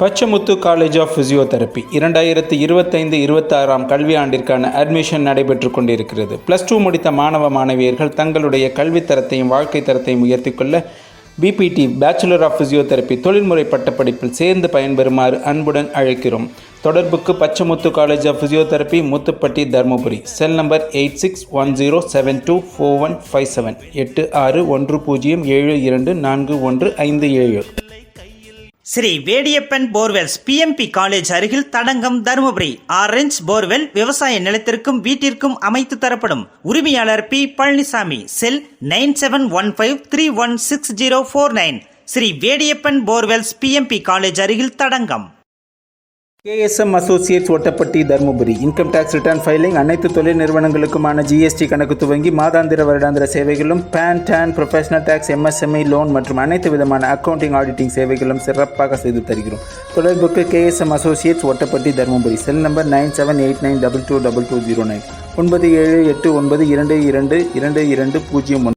Pachamuthu college of physiotherapy இரண்டாயிரத்தி இருபத்தைந்து இருபத்தாறாம் கல்வியாண்டிற்கான அட்மிஷன் நடைபெற்று கொண்டிருக்கிறது. ப்ளஸ் டூ முடித்த மாணவ மாணவியர்கள் தங்களுடைய கல்வித் தரத்தையும் வாழ்க்கை தரத்தையும் உயர்த்திக் கொள்ள பிபிடி பேச்சுலர் ஆஃப் ஃபிசியோதெரப்பி தொழில்முறை பட்டப்படிப்பில் சேர்ந்து பயன்பெறுமாறு அன்புடன் அழைக்கிறோம். தொடர்புக்கு Pachamuthu college of physiotherapy Muthupatti Dharmapuri. Cell number eight six one zero seven two four one five seven எட்டு ஆறு ஒன்று பூஜ்ஜியம் ஏழு இரண்டு நான்கு ஒன்று ஐந்து ஏழு Shri Vediyappan borewells PMP college அருகில் தடங்கம் தருமபுரி. ஆரஞ்ச் போர்வெல் விவசாய நிலத்திற்கும் வீட்டிற்கும் அமைத்து தரப்படும். உரிமையாளர் P Palanisamy. Cell nine seven one five three one six zero four nine. Shri Vediyappan borewells PMP college அருகில் Thadangam. KSM associates Ottapatti Dharmapuri. Income tax return filing அனைத்து தொழில் நிறுவனங்களுக்குமான ஜிஎஸ்டி கணக்கு துவங்கி மாதாந்திர வருடாந்திர சேவைகளும் PAN TAN professional tax MSME loan மற்றும் அனைத்து விதமான அக்கவுண்டிங் ஆடிட்டிங் சேவைகளும் சிறப்பாக செய்து தருகிறோம். தொடர்புக்கு KSM associates Ottapatti Dharmapuri. Cell number nine seven eight nine double two double two zero nine ஒன்பது ஏழு எட்டு ஒன்பது இரண்டு இரண்டு இரண்டு இரண்டு பூஜ்ஜியம் ஒன்று.